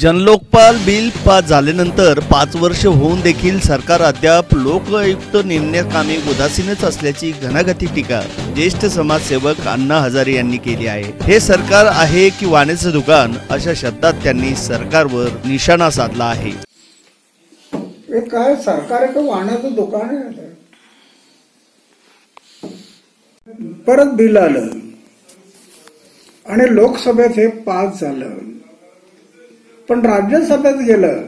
Jan Lokpal bill pass झाल्यानंतर पाच वर्ष होऊन देखील सरकार अद्याप लोकायुक्त नेमण्याकामी उदासीनच असल्याची घणाघाती टीका ज्येष्ठ समाजसेवक अण्णा हजारे यांनी केली आहे. हे सरकार आहे की वाण्याचं दुकान अशा शब्दात त्यांनी सरकारवर निशाणा साधला आहे. हे काय सरकार का दुकान आहे? परत बिल आलं. आणि लोकसभेत हे पास झालं. पण राज्यसभेत गेलं.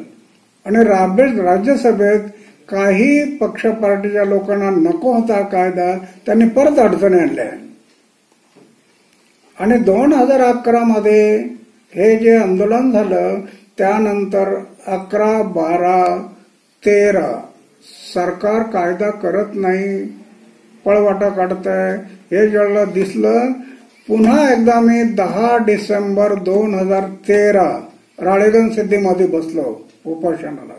आणि राज्य- राज्यसभेत काही पक्ष पार्टीच्या लोकांना नको होता कायदा त्यांनी परत अडचणी आणल्या. आणि दोन हजार अकरा मध्ये हे जे आंदोलन झालं त्यानंतर अकरा बारा तेरा सरकार कायदा करत नाही पळवाटा काढत आहे हे ज्याला दिसलं पुन्हा एकदा मी दहा डिसेंबर दोन हजार तेरा राळेगण सिद्धीमध्ये बसलो उपोषणाला.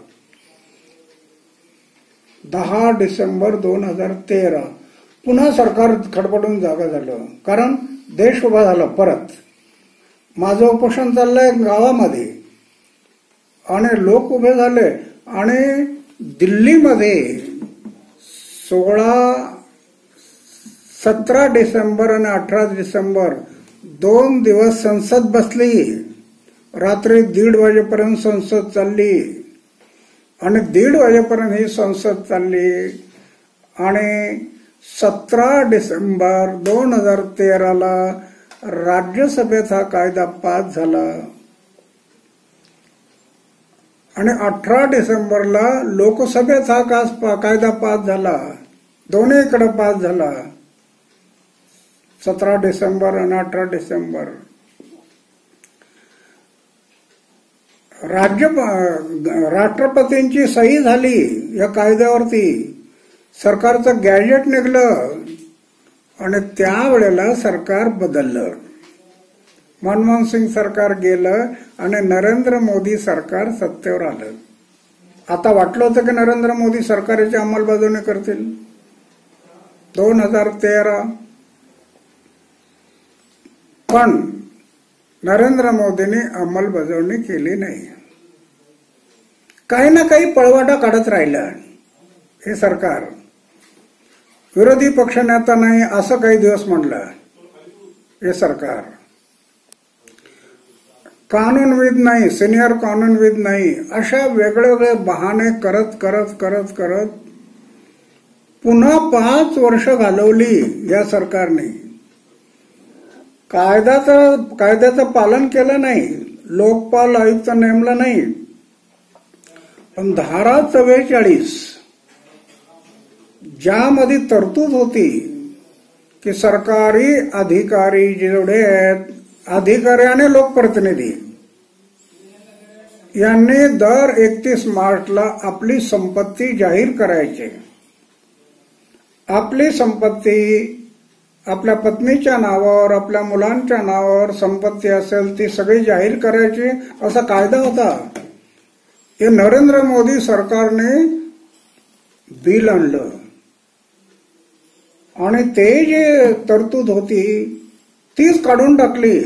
दहा डिसेंबर दोन हजार तेरा. पुन्हा सरकार खडबडून जागा झालं. कारण देश उभा झाला परत. माझं उपोषण चाललंय गावामध्ये. आणि लोक उभे झाले. आणि दिल्लीमध्ये सोळा सतरा डिसेंबर आणि अठरा डिसेंबर दोन दिवस संसद बसली. रात्री दीड वाजेपर्यंत संसद चालली. आणि दीड वाजेपर्यंत ही संसद चालली. आणि सतरा डिसेंबर दोन हजार तेराला राज्यसभेत हा कायदा पास झाला. आणि अठरा डिसेंबरला लोकसभेत हा कायदा पास झाला. दोन्हीकडे पास झाला. सतरा डिसेंबर आणि अठरा डिसेंबर. राज्य राष्ट्रपतींची सही झाली या कायद्यावरती. सरकारचं गॅजेट निघलं आणि त्यावेळेला सरकार बदललं. मनमोहन सिंग सरकार गेलं आणि नरेंद्र मोदी सरकार सत्तेवर आलं. आता वाटलं होतं की नरेंद्र मोदी सरकारची अंमलबजावणी करतील? दोन हजार तेरा. पण नरेंद्र मोदींनी अंमलबजावणी केली नाही. काही ना काही पळवाटा काढत राहिलं. हे सरकार. विरोधी पक्षनेता नाही असं काही दिवस म्हटलं हे सरकार. कानूनविद नाही सिनियर कानूनविद नाही अशा वेगळे वेगळे बहाणे करत करत करत करत पुन्हा पाच वर्ष घालवली या सरकारने. कायद्याचं कायद्याचं पालन केलं नाही. लोकपाल आयुक्त नेमला नाही. पण धारा चव्वेचाळीस ज्यामध्ये तरतूद होती की सरकारी अधिकारी जेवढे आहेत अधिकारी आणि लोकप्रतिनिधी यांनी दर एकतीस मार्चला आपली संपत्ती जाहीर करायची. आपली संपत्ती आपल्या पत्नीच्या नावावर आपल्या मुलांच्या नावावर संपत्ती असेल ती सगळी जाहीर करायची असा कायदा होता. हे नरेंद्र मोदी सरकारने बिल आणलं. आणि ते जे तरतूद होती तीच काढून टाकली.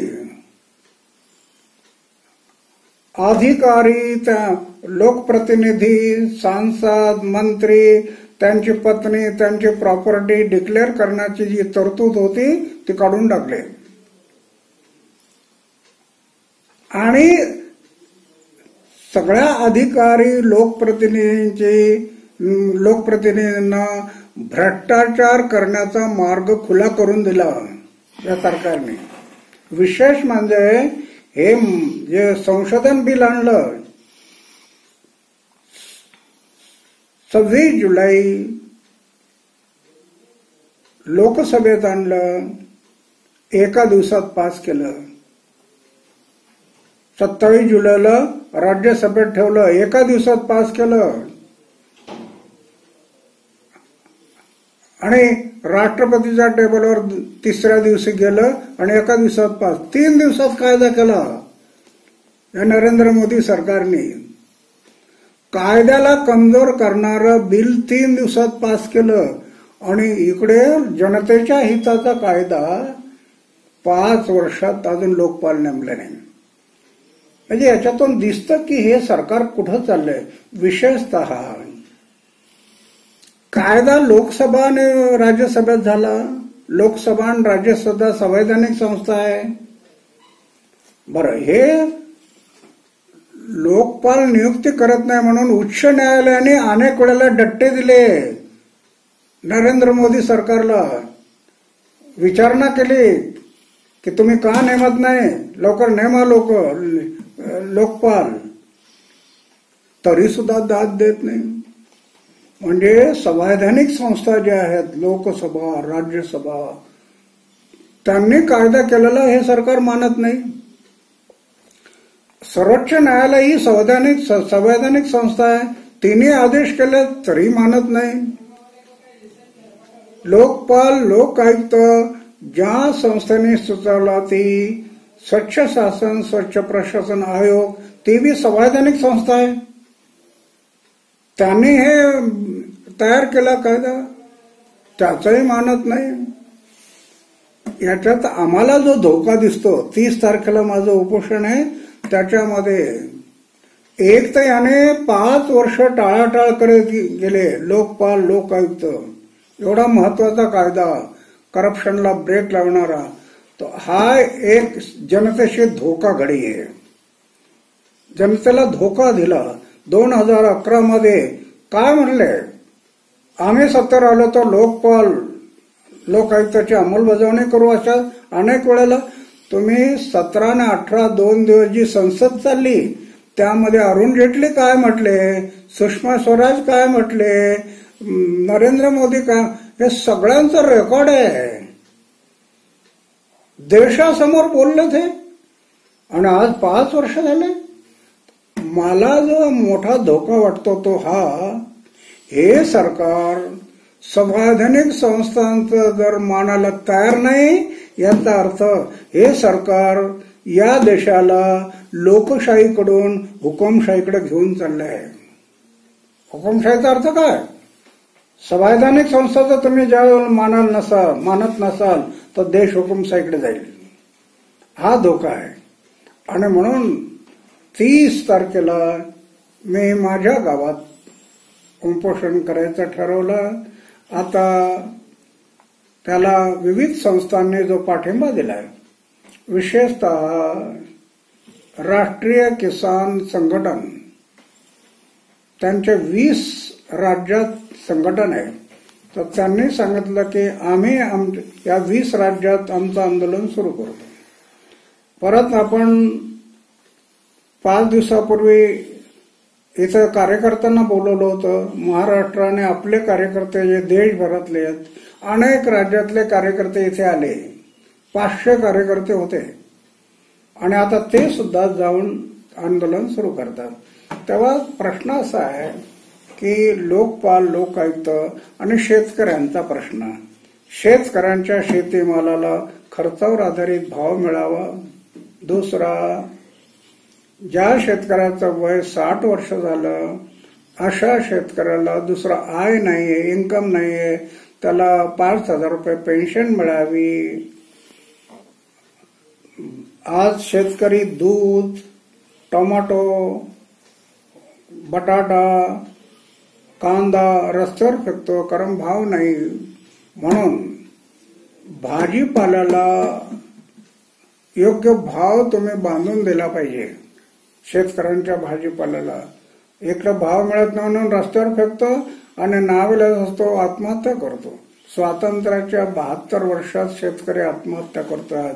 अधिकारी त्या लोकप्रतिनिधी सांसद मंत्री त्यांची पत्नी त्यांची प्रॉपर्टी डिक्लेअर करण्याची जी तरतूद होती ती काढून टाकली. आणि सगळ्या अधिकारी लोकप्रतिनिधींची लोकप्रतिनिधींना भ्रष्टाचार करण्याचा मार्ग खुला करून दिला या सरकारने. विशेष म्हणजे हे जे संशोधन बिल आणलं सव्वीस जुलै लोकसभेत आणलं एका दिवसात पास केलं. सत्तावीस जुलैला राज्यसभेत ठेवलं. एका दिवसात पास केलं. आणि राष्ट्रपतीच्या टेबलवर तिसऱ्या दिवशी गेलं आणि एका दिवसात पास. तीन दिवसात कायदा केला. या नरेंद्र मोदी सरकारने. कायद्याला कमजोर करणारं बिल तीन दिवसात पास केलं. आणि इकडे जनतेच्या हिताचा कायदा पाच वर्षात अजून लोकपाल नेमले नाही. म्हणजे याच्यातून दिसतं की हे सरकार कुठं चाललंय. विशेषत कायदा लोकसभा आणि राज्यसभेत झाला. लोकसभा आणि राज्यसभा संवैधानिक संस्था आहे. बरं हे लोकपाल नियुक्ती करत नाही म्हणून उच्च न्यायालयाने अनेक वेळेला डट्टे दिले. नरेंद्र मोदी सरकारला. विचारणा केली. की तुम्ही का नेमत नाही? लवकर नेमा लोक लोकपाल तरी सुद्धा दाद देत नाही. म्हणजे संवैधानिक संस्था ज्या आहेत लोकसभा राज्यसभा त्यांनी कायदा केलेला हे सरकार मानत नाही. सर्वोच्च न्यायालय ही संवैधानिक संवैधानिक संस्था आहे. तिने आदेश केले तरी मानत नाही. लोकपाल लोक आयुक्त ज्या संस्थेने सुचवला ती स्वच्छ शासन स्वच्छ प्रशासन आयोग ती बी संवैधानिक संस्था आहे. त्यांनी हे तयार केला कायदा. त्याचही मानत नाही. याच्यात आम्हाला जो धोका दिसतो तीस तारखेला माझं उपोषण आहे त्याच्यामध्ये एक तर याने पाच वर्ष टाळाटाळ करत गेले लोकपाल लोक आयुक्त एवढा महत्त्वाचा कायदा. करप्शनला ब्रेक लावणारा तो हा एक जनतेशी धोका घडी आहे जनतेला धोका दिला. दोन हजार अकरा मध्ये काय म्हणले? आम्ही सत्तर आलो तर लोकपाल लोकायुक्ताची अंमलबजावणी करू अशा अनेक वेळेला तुम्ही सतरा आणि अठरा दोन दिवस जी संसद चालली त्यामध्ये अरुण जेटली काय म्हटले? सुषमा स्वराज काय म्हटले? नरेंद्र मोदी काय हे सगळ्यांचं रेकॉर्ड आहे. देशासमोर बोलले ते. आणि आज पाच वर्ष झाले. मला जो मोठा धोका वाटतो तो हा. हे सरकार संवैधानिक संस्थांचं जर मानायला तयार नाही याचा अर्थ हे सरकार या देशाला लोकशाहीकडून हुकुमशाहीकडे घेऊन चाललं आहे हुकुमशाहीचा अर्थ काय? संवैधानिक संस्था जर तुम्ही ज्या मानाल नसाल मानत नसाल तर देश हुकुमशाहीकडे जाईल. हा धोका आहे. आणि म्हणून तीस तारखेला मी माझ्या गावात उपोषण करायचं ठरवलं. आता त्याला विविध संस्थांनी जो पाठिंबा दिलाय विशेषतः राष्ट्रीय किसान संघटन त्यांचे वीस राज्यात संघटन आहे. तर त्यांनी सांगितलं की आम्ही या वीस राज्यात आमचं आंदोलन सुरू करतो. परत आपण पाच दिवसापूर्वी इथं कार्यकर्त्यांना बोलवलं होतं. महाराष्ट्राने आपले कार्यकर्ते जे देशभरातले आहेत अनेक राज्यातले कार्यकर्ते इथे आले. पाचशे कार्यकर्ते होते. आणि आता ते सुद्धा जाऊन आंदोलन सुरू करतात. तेव्हा प्रश्न असा आहे की लोकपाल लोकायुक्त आणि शेतकऱ्यांचा प्रश्न. शेतकऱ्यांच्या शेतीमालाला खर्चावर आधारित भाव मिळावा. दुसरा ज्या शेतकऱ्याचं वय साठ वर्ष झालं अशा शेतकऱ्याला दुसरा आय नाहीये इन्कम नाहीये त्याला पाच हजार रुपये पेन्शन मिळावी. आज शेतकरी दूध टोमॅटो बटाटा कांदा रस्त्यावर फेकतो कारण भाव नाही. म्हणून भाजीपाल्याला योग्य भाव तुम्ही बांधून दिला पाहिजे. शेतकऱ्यांच्या भाजीपाल्याला. इकडे भाव मिळत नाही म्हणून रस्त्यावर फेकतो आणि नाविलाच असतो आत्महत्या करतो. स्वातंत्र्याच्या बहात्तर वर्षात शेतकरी आत्महत्या करतो आज.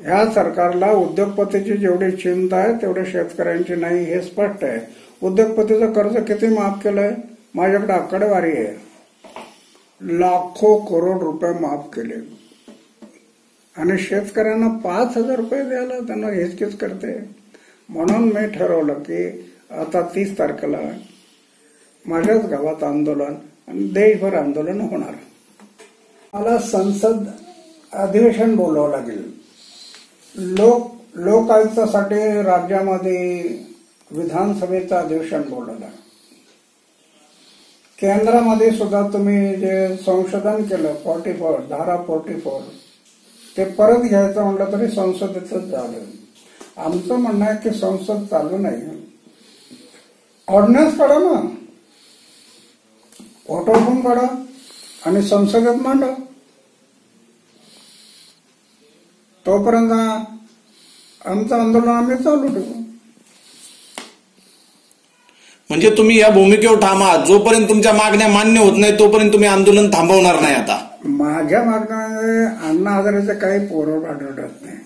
ह्या सरकारला उद्योगपतीची जेवढी चिंता आहे तेवढे शेतकऱ्यांची नाही हे स्पष्ट आहे. उद्योगपतीचं कर्ज किती माफ केलंय? माझ्याकडे आकडेवारी आहे. लाखो करोड रुपये माफ केले. आणि शेतकऱ्यांना पाच हजार रुपये द्यायला त्यांना हिचकीच करते. म्हणून मी ठरवलं की आता तीस तारखेला माझ्याच गावात आंदोलन आणि देशभर आंदोलन होणार. मला संसद अधिवेशन बोलावं लागेल. लोक लोकायुक्तासाठी राज्यामध्ये विधानसभेचं अधिवेशन बोलवलं केंद्रामध्ये सुद्धा तुम्ही जे संशोधन केलं फोर्टी फोर धारा फोर्टी फोर ते परत घ्यायचं म्हटलं तरी संसदेतच झालं. आमचं म्हणणं आहे की संसद चालू नाही. ऑर्डिनन्स काढा ना. ऑटोफोन काढा आणि संसदेत मांडा. तोपर्यंत आमचं आंदोलन आम्ही चालू ठेवू. म्हणजे तुम्ही या भूमिकेवर ठाम आहात. जोपर्यंत तुमच्या मागण्या मान्य होत नाही तोपर्यंत तुम्ही आंदोलन थांबवणार नाही आता. माझ्या मागण्यामध्ये अण्णा हजारेचे काही पोरं आढळत नाही.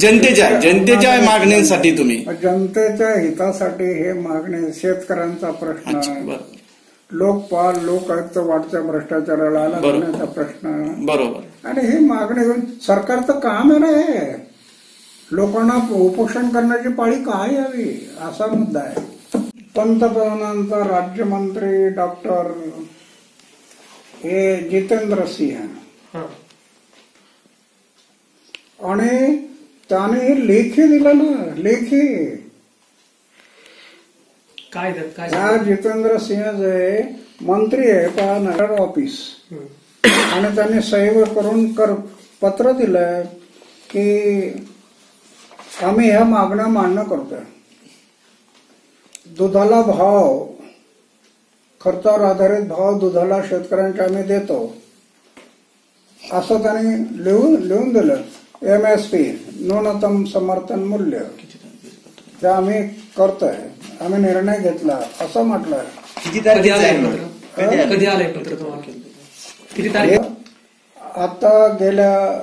जनतेच्या जनतेच्या मागण्यांसाठी तुम्ही. जनतेच्या हितासाठी हे मागणे शेतकऱ्यांचा प्रश्न लोकपाल लोकायुक्त वाढच्या भ्रष्टाचाराला आला प्रश्न बरोबर. आणि हे मागणे सरकारचं काम आहे ना हे. लोकांना उपोषण करण्याची पाळी काय यावी? असा मुद्दा आहे. पंतप्रधानांचा राज्यमंत्री डॉक्टर हे जितेंद्र सिंह. आणि त्याने लेखी दिलं ना लेखी. काय काय ह्या जितेंद्र सिंह जे मंत्री आहे पहा नगर ऑफिस आणि त्यांनी सही करून कर पत्र दिलंय की आम्ही ह्या मागण्या मान्य करतोय. दुधाला भाव खर्चावर आधारित भाव दुधाला शेतकऱ्यांच्या आम्ही देतो. असं त्यांनी लिहून लिहून दिलं. एम एस पी न्यूनतम समर्थन मूल्य. ते आम्ही करतोय. आम्ही निर्णय घेतला. असं म्हटलंय. किती कधी आलंय तारखेचं पत्र? आहे? कधी कधी आलंय पत्र तुम्हाला? किती तारीख? आता गेल्या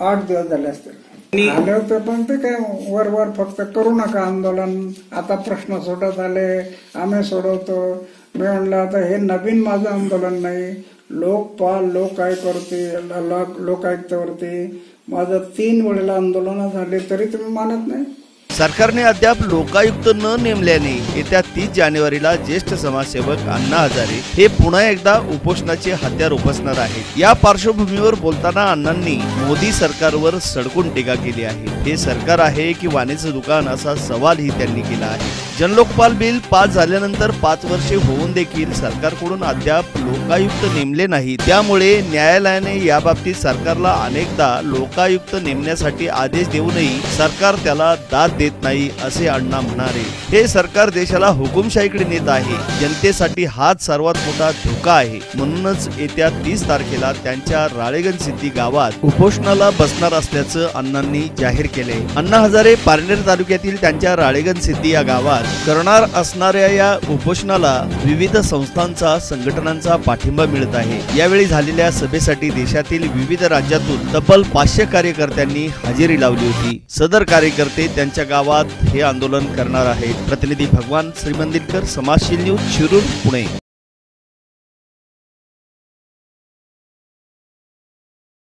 आठ दिवस झाले असतील. आले होते पण ते काय वर वर फक्त करू नका आंदोलन. आता प्रश्न सोडत आले आम्ही सोडवतो. मी म्हणलं आता हे नवीन माझं आंदोलन नाही. लोकपाल लोकायुक्तवरती लोक लोकायुक्तवरती माझं तीन वेळेला आंदोलन झाले तरी तुम्ही मानत नाही? सरकारने अद्याप लोकायुक्त न नेमल्याने येत्या तीस जानेवारीला ज्येष्ठ समाजसेवक अण्णा हजारे हे पुन्हा एकदा उपोषणाचे हत्यार उपसणार आहेत. या पार्श्वभूमीवर बोलताना अण्णांनी मोदी सरकारवर सडकून टीका केली आहे. हे सरकार आहे की वाणीचं दुकान असा सवालही त्यांनी केला आहे. जनलोकपाल बिल पास झाल्यानंतर पाच वर्षे होऊन देखील सरकारकडून अद्याप लोकायुक्त नेमले नाही त्यामुळे न्यायालयाने याबाबतीत सरकारला अनेकदा लोकायुक्त नेमण्यासाठी आदेश देऊनही सरकार त्याला दाद देत नाही असे अण्णा म्हणाले. हे सरकार देशाला हुकुमशाहीकडे नेत आहे. जनतेसाठी हाच सर्वात मोठा धोका आहे. म्हणूनच येत्या तीस तारखेला त्यांच्या राळेगण सिद्धी गावात उपोषणाला बसणार असल्याचं अण्णांनी जाहीर केले अण्णा हजारे पारनेर तालुक्यातील त्यांच्या राळेगण सिद्धी या गावात करणार असणाऱ्या या उपोषणाला विविध संस्थांचा संघटनांचा पाठिंबा मिळत आहे. यावेळी झालेल्या सभेसाठी देशातील विविध राज्यातून तब्बल पाचशे कार्यकर्त्यांनी हजेरी लावली होती. सदर कार्यकर्ते त्यांच्या गावात हे आंदोलन करणार आहेत. प्रतिनिधी भगवान श्रीमंदिरकर समाजशील न्यूज शिरूर पुणे.